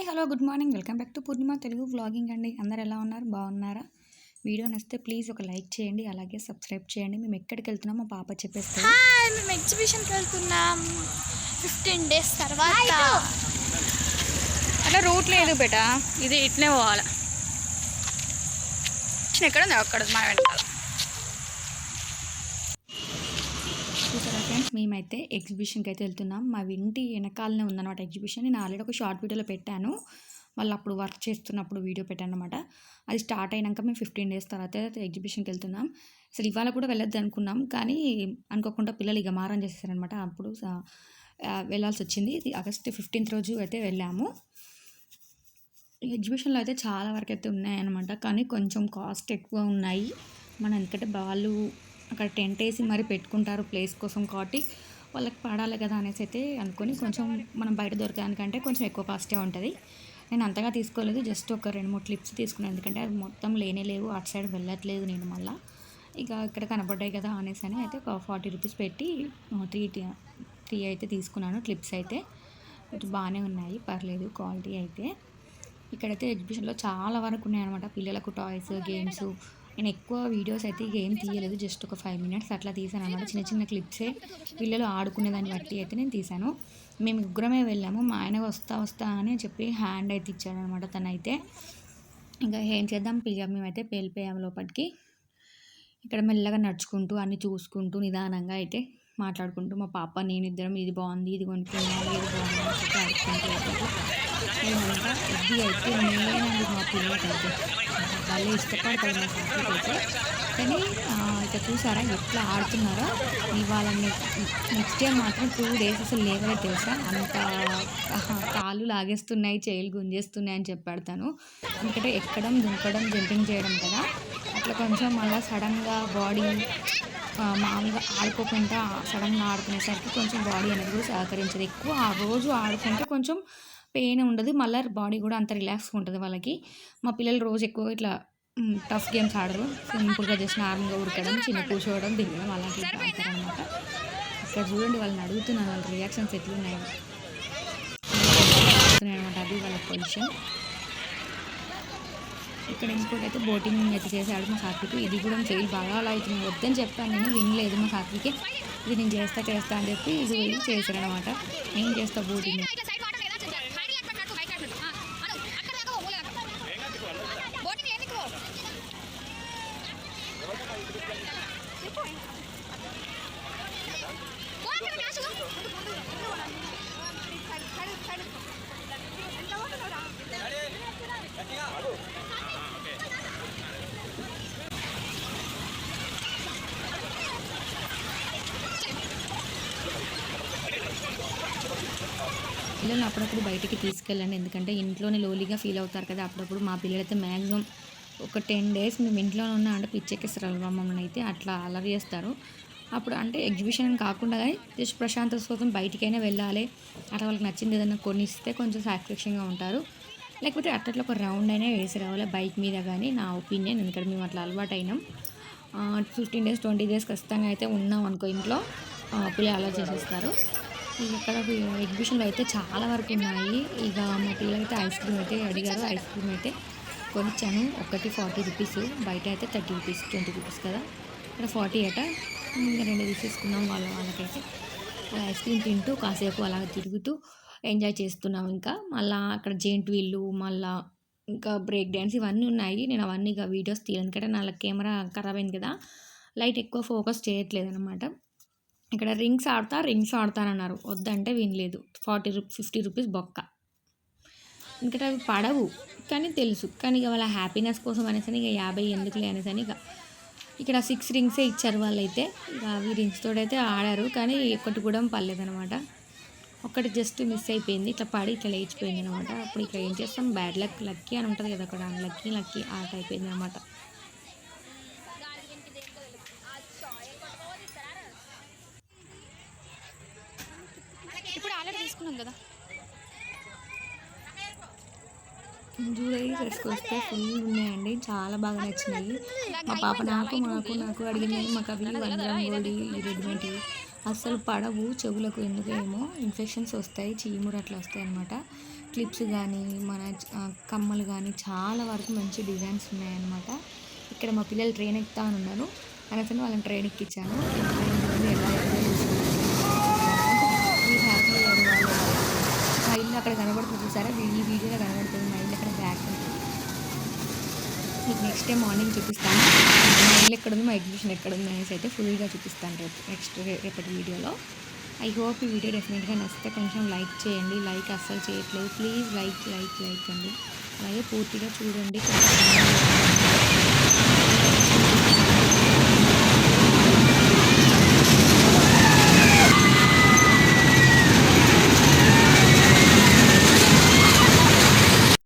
Hi hello good morning. Welcome back to Purnima Telugu vlogging అండి. అందరు ఎలా ఉన్నారు? బాగున్నారా? వీడియో నచ్చితే ప్లీజ్ ఒక లైక్ చేయండి అలాగే సబ్స్క్రైబ్ చేయండి. మేము ఎక్కడికి వెళ్తున్నాం మా పాప చెప్పేస్తే హాయ్ మేము ఎగ్జిబిషన్కి వెళ్తున్నాం. ఫిఫ్టీన్ డేస్ తర్వాత. అలా రూట్ లేదు బేట. ఇది ఇట్నే పోవాలి. ఎక్కడ ఉంది? అక్కడ మా వెనకాల చూసారా ఫ్రెండ్స్ మేమైతే ఎగ్జిబిషన్కి అయితే వెళ్తున్నాం. మా ఇంటి వెనకాలనే ఉందన్నమాట ఎగ్జిబిషన్. నేను ఆల్రెడీ ఒక షార్ట్ వీడియోలో పెట్టాను. వాళ్ళు అప్పుడు వర్క్ చేస్తున్నప్పుడు వీడియో పెట్టాను అనమాట అది స్టార్ట్ అయినాక మేము ఫిఫ్టీన్ డేస్ తర్వాత అయితే ఎగ్జిబిషన్కి వెళ్తున్నాం. అసలు ఇవాళ కూడా వెళ్ళొద్దు అనుకున్నాం. కానీ అనుకోకుండా పిల్లలు ఇక మారం చేసేసారనమాట అప్పుడు వెళ్ళాల్సి వచ్చింది. ఆగస్ట్ ఫిఫ్టీన్త్ రోజు అయితే వెళ్ళాము. ఈ ఎగ్జిబిషన్లో అయితే చాలా వరకు అయితే ఉన్నాయన్నమాట. కానీ కొంచెం కాస్ట్ ఎక్కువ ఉన్నాయి. మన ఎందుకంటే వాళ్ళు అక్కడ టెంట్ వేసి మరి పెట్టుకుంటారు ప్లేస్ కోసం కాబట్టి వాళ్ళకి పడాలి కదా అనేసి అయితే అనుకొని కొంచెం మనం బయట దొరకడానికంటే కొంచెం ఎక్కువ కాస్టే ఉంటుంది. నేను అంతగా తీసుకోలేదు జస్ట్ ఒక రెండు మూడు క్లిప్స్ తీసుకున్నాను. ఎందుకంటే అది మొత్తం లేనే లేవు అటు సైడ్ వెళ్ళట్లేదు నేను మళ్ళీ. ఇక ఇక్కడ కనపడ్డాయి కదా అనేసి అని అయితే ఒక ఫార్టీ రూపీస్ పెట్టి త్రీ త్రీ అయితే తీసుకున్నాను క్లిప్స్ అయితే. కొంచెం బాగానే ఉన్నాయి పర్లేదు క్వాలిటీ అయితే. ఇక్కడైతే ఎగ్జిబిషన్లో చాలా వరకు ఉన్నాయన్నమాట. పిల్లలకు టాయ్స్ గేమ్స్ నేను ఎక్కువ వీడియోస్ అయితే ఏం తీయలేదు జస్ట్ ఒక ఫైవ్ మినిట్స్ అట్లా తీసాను అనమాట చిన్న చిన్న క్లిప్సే. పిల్లలు ఆడుకునే దాన్ని బట్టి అయితే నేను తీసాను. మేము ముగ్గురమే వెళ్ళాము. మా ఆయన వస్తా వస్తా అని చెప్పి హ్యాండ్ అయితే ఇచ్చాడు అనమాట తనైతే. ఇంకా ఏం చేద్దాం ఇక మేమైతే పేలిపోయాం లోపలికి. ఇక్కడ మెల్లగా నడుచుకుంటూ అన్ని చూసుకుంటూ నిదానంగా అయితే మాట్లాడుకుంటూ మా పాప నేను ఇద్దరం ఇది బాగుంది ఇది కొనుక్కున్నాను ఇది బాగుంది అని చెప్పి నేనంతా అయితే ఇది అయితే నేనండి మా పిల్లలకైతే వాళ్ళు ఇష్టపడతారు మా అయితే కానీ ఇక చూసారా ఎట్లా ఆడుతున్నారో ఇవాళ నెక్స్ట్ డే మాత్రం టూ డేస్ అసలు లేవలే తెలుసా అంత కాళ్ళు లాగేస్తున్నాయి. చేయిలు గుంజేస్తున్నాయి అని చెప్పాడు తను ఎందుకంటే ఎక్కడం దుంకడం జంపింగ్ చేయడం కదా. అట్లా కొంచెం మళ్ళీ సడన్గా బాడీ మామూలుగా ఆడుకోకుండా సడన్గా ఆడుకునేసరికి కొంచెం బాడీ అనేది కూడా సహకరించదు. ఎక్కువ ఆ రోజు ఆడుకుంటే కొంచెం పెయిన్ ఉండదు. మళ్ళీ బాడీ కూడా అంత రిలాక్స్గా ఉంటుంది వాళ్ళకి. మా పిల్లలు రోజు ఎక్కువ ఇట్లా టఫ్ గేమ్స్ ఆడరు. సింపుల్గా జస్ట్ నార్మల్గా ఉడకడం చిన్న కూర్చోవడం దిగడం అలాంటివి ఆడతారనమాట ఇక్కడ చూడండి వాళ్ళని అడుగుతున్నాను వాళ్ళ రియాక్షన్స్ ఎట్లున్నాయి. అనమాట అది వాళ్ళ పొజిషన్. ఇక్కడ ఇంకోటి అయితే బోటింగ్ అయితే చేశాడు మా సాత్విక్. ఇది కూడా చేయి బాగా అలా అవుతుంది. వద్దని చెప్పాను నేను వినలేదు మా సాత్వికే. ఇది నేను చేస్తా చేస్తా అని చెప్పి ఇది వెళ్ళి అనమాట నేను చేస్తా బోటింగ్? పిల్లలు అప్పుడప్పుడు బయటికి తీసుకెళ్ళండి. ఎందుకంటే ఇంట్లోనే లోలీగా ఫీల్ అవుతారు కదా. అప్పుడప్పుడు మా పిల్లలైతే మ్యాక్సిమం ఒక టెన్ డేస్ మేము ఇంట్లోనే ఉన్నా అంటే పిచ్చెక్కిస్తారు. మమ్మల్ని అయితే అట్లా అలరి చేస్తారు. అప్పుడు అంటే ఎగ్జిబిషన్ అని కాకుండా కానీ జస్ట్ ప్రశాంతత కోసం బయటికైనా వెళ్ళాలి. అట్లా వాళ్ళకి నచ్చింది ఏదైనా కొనిస్తే కొంచెం సాటిస్ఫాక్షన్గా ఉంటారు. లేకపోతే అట్లట్లా ఒక రౌండ్ అయినా వేసి రావాలి. బైక్ మీద కానీ నా ఒపీనియన్ ఎందుకంటే మేము అట్లా అలవాటు అయినాం ఫిఫ్టీన్ డేస్ ట్వంటీ డేస్ ఖచ్చితంగా అయితే ఉన్నాం అనుకో ఇంట్లో. పిల్లలు అలా చేసేస్తారు. ఇక్కడ ఎగ్జిబిషన్లో అయితే చాలా వరకు ఉన్నాయి. ఇక మా పిల్లలైతే ఐస్ క్రీమ్ అయితే అడిగారు. ఐస్ క్రీమ్ అయితే కొనిచ్చాను. ఒకటి ఫార్టీ రూపీస్ బయట అయితే థర్టీ రూపీస్ ట్వంటీ రూపీస్ కదా. ఇక్కడ ఫార్టీ అట. ఇంకా రెండు తీసేసుకున్నాం వాళ్ళ వాళ్ళకైతే. ఐస్ క్రీమ్ తింటూ కాసేపు అలా తిరుగుతూ ఎంజాయ్ చేస్తున్నాం ఇంకా. మళ్ళీ అక్కడ జెయింట్ వీళ్ళు మళ్ళా ఇంకా బ్రేక్ డ్యాన్స్ ఇవన్నీ ఉన్నాయి. నేను అవన్నీ ఇక వీడియోస్ తీయను. ఎందుకంటే నా కెమెరా ఖరాబ్ అయింది కదా. లైట్ ఎక్కువ ఫోకస్ చేయట్లేదు అనమాట ఇక్కడ రింగ్స్ ఆడతా రింగ్స్ ఆడతానన్నారు. వద్దంటే వినలేదు. ఫార్టీ రూ ఫిఫ్టీ రూపీస్ బొక్క. ఎందుకంటే అవి పడవు. కానీ తెలుసు. కానీ ఇక వాళ్ళ హ్యాపీనెస్ కోసం అనేసి ఇక యాభై ఎందుకులే అనేసని అని ఇక ఇక్కడ సిక్స్ రింగ్సే ఇచ్చారు వాళ్ళైతే. ఇక అవి రింగ్స్ తోడైతే ఆడారు కానీ ఒకటి కూడా పర్లేదనమాట ఒకటి జస్ట్ మిస్ అయిపోయింది. ఇట్లా పడి ఇట్లా లేచిపోయింది అనమాట అప్పుడు ఇక్కడ ఏం చేస్తాం? బ్యాడ్ లక్ లక్కీ అని ఉంటుంది కదా అక్కడ. లక్కీ లక్కీ ఆట అయిపోయింది అనమాట ఇప్పుడు ఆల్రెడీ తీసుకున్నాం కదా. జ్యువెలరీ తీసుకొస్తే ఫుల్ ఉన్నాయండి. చాలా బాగా నచ్చినాయి. మా పాప నాకు మాకు నాకు అడిగింది మాకు అవి వన్ గ్రామ్ గోల్డ్ ఈ రెడీమేడ్ అస్సలు పడవు చెవులకు ఎందుకు ఏమో. ఇన్ఫెక్షన్స్ వస్తాయి చీమురు అట్లా వస్తాయి అనమాట క్లిప్స్ కానీ మన కమ్మలు కానీ చాలా వరకు మంచి డిజైన్స్ ఉన్నాయన్నమాట. ఇక్కడ మా పిల్లలు ట్రైన్ ఎక్కుతా అని ఉన్నారు అందుకని వాళ్ళని ట్రైన్ ఎక్కించాను అక్కడ కనబడుతుంది చూసారా? ఈ వీడియోలో కనబడుతుంది మా ఇల్లు అక్కడ బ్యాక్ ఉంటుంది మీకు నెక్స్ట్ డే మార్నింగ్ చూపిస్తాను. మా ఇల్లు ఎక్కడ ఉంది? మా ఎగ్జిబిషన్ ఎక్కడ ఉంది అనేసి అయితే ఫుల్గా చూపిస్తాను రేపు నెక్స్ట్ రేపటి వీడియోలో. ఐ హోప్ ఈ వీడియో డెఫినెట్గా నచ్చితే కొంచెం లైక్ చేయండి. లైక్ అస్సలు చేయట్లేదు. ప్లీజ్ లైక్ లైక్ లైక్ అండి. అలాగే పూర్తిగా చూడండి.